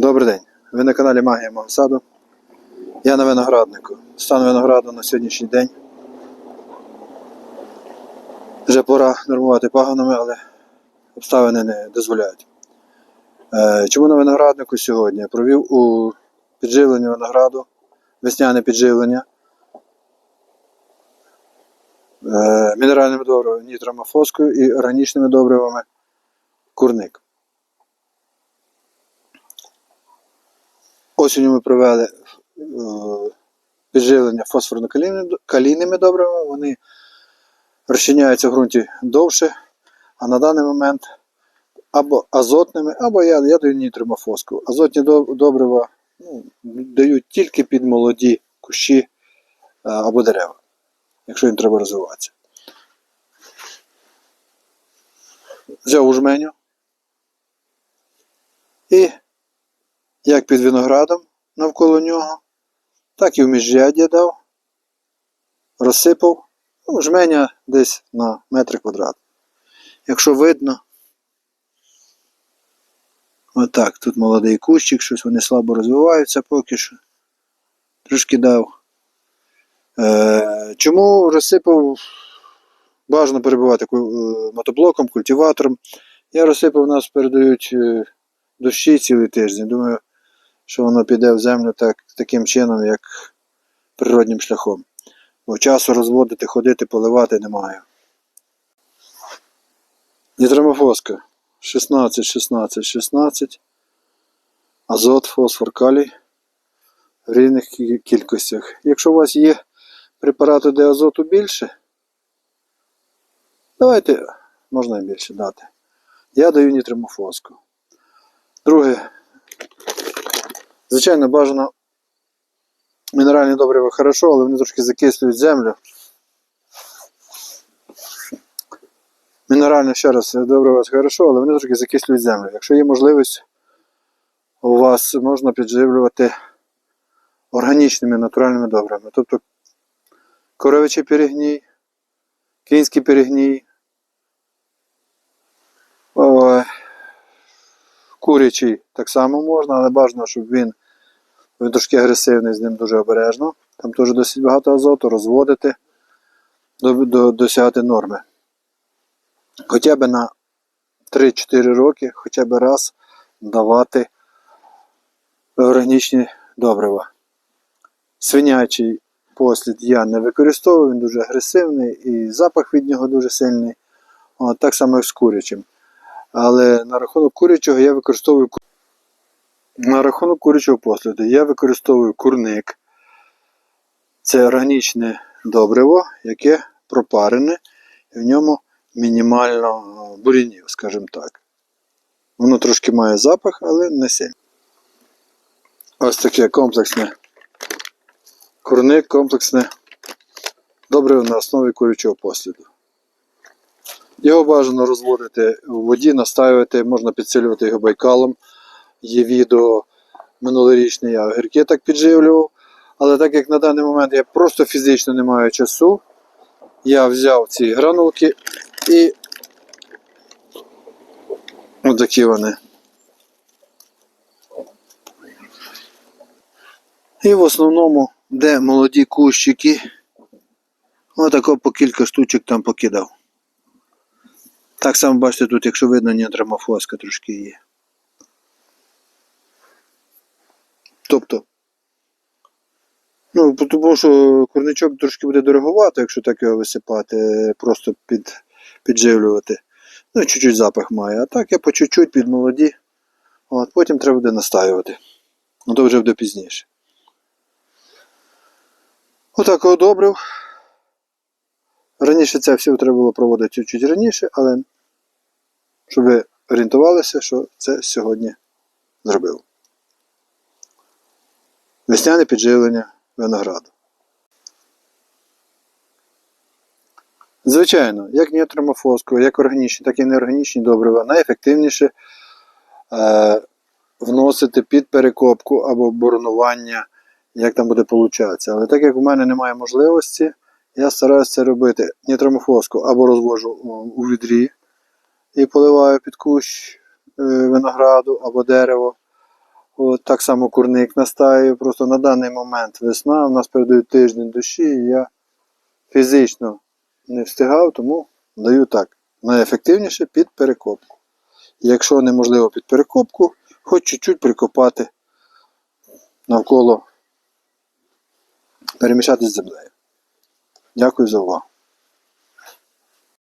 Добрий день. Ви на каналі Магія мого саду. Я на винограднику. Стан винограду на сьогоднішній день. Вже пора нормувати пагонами, але обставини не дозволяють. Е, Чому на винограднику сьогодні? Провів у підживленні винограду, весняне підживлення. е, Мінеральними добривами нітромофоскою і органічними добривами курник. Осінню ми провели е, підживлення фосфорно-калійними добривами. Вони розчиняються в ґрунті довше, а на даний момент або азотними, або я, я даю нітримофоску. Азотні добрива ну, дають тільки під молоді кущі е, або дерева, якщо їм треба розвиватися. Взяв жменю і як під виноградом навколо нього, так і в міжряддя дав, розсипав, ну, жменя десь на метр квадрат. Якщо видно, отак, тут молодий кущик, щось вони слабо розвиваються поки що. Трошки дав. Е, чому розсипав? Бажано перебувати е, мотоблоком, культиватором. Я розсипав, нас передають е, дощі цілий тиждень. Думаю, що воно піде в землю так, таким чином, як природнім шляхом. Бо часу розводити, ходити, поливати немає. Нітромофоска 16, 16, 16. Азот, фосфор, калій в рівних кі- кількостях. Якщо у вас є препарати, де азоту більше, давайте можна і більше дати. Я даю нітромофоску. Друге, Звичайно, бажано мінеральні добрива хорошо, але вони трошки закислюють землю. Мінеральне, ще раз, добрива хорошо, але вони трошки закислюють землю. Якщо є можливість, у вас можна підживлювати органічними натуральними добривами. Тобто коровичий перегній, кінський перегній, Курячий так само можна, але бажано, щоб він, він трошки агресивний, з ним дуже обережно. Там теж досить багато азоту, розводити, до, до, досягати норми. Хоча б на 3-4 роки, хоча б раз давати органічні добрива. Свинячий послід я не використовую, він дуже агресивний і запах від нього дуже сильний. От, так само і з курячим. Але на рахунок курячого я використовую на рахунок курячого посліду я використовую курник. Це органічне добриво, яке пропарене, і в ньому мінімально е, бурінів, скажімо так. Воно трошки має запах, але не сильно. Ось таке комплексне курник, комплексне добриво на основі курячого посліду. Його бажано розводити у воді, настаювати, можна підсилювати його байкалом. Є відео минулорічне, я огірки так підживлював. Але так як на даний момент я просто фізично не маю часу, я взяв ці гранулки і отакі вони. І в основному, де молоді кущики, отако по кілька штучок там покидав. Так само бачите, тут, якщо видно, нітромофоска трошки є. Тобто, ну, тому що курничок трошки буде дороговато, якщо так його висипати, просто під, підживлювати. Ну, і чуть-чуть запах має. А так я по чуть-чуть під молоді. От, потім треба буде настаювати. Ну, то вже буде пізніше. Отак одобрив. Раніше це все треба було проводити чуть-чуть раніше, але щоб ви орієнтувалися, що це сьогодні зробив. Весняне підживлення винограду. Звичайно, як нітромофоску, як органічні, так і неорганічні добрива найефективніше е, вносити під перекопку або боронування, як там буде получатися. Але так як у мене немає можливості, я стараюся це робити нітромофоску або розвожу у відрі і поливаю під кущ е, винограду або дерево, От так само курник настаю. Просто на даний момент весна, у нас передають тиждень дощі, і я фізично не встигав, тому даю так. Найефективніше під перекопку. Якщо неможливо під перекопку, хоч чуть-чуть прикопати навколо перемішати з землею. Дякую за увагу.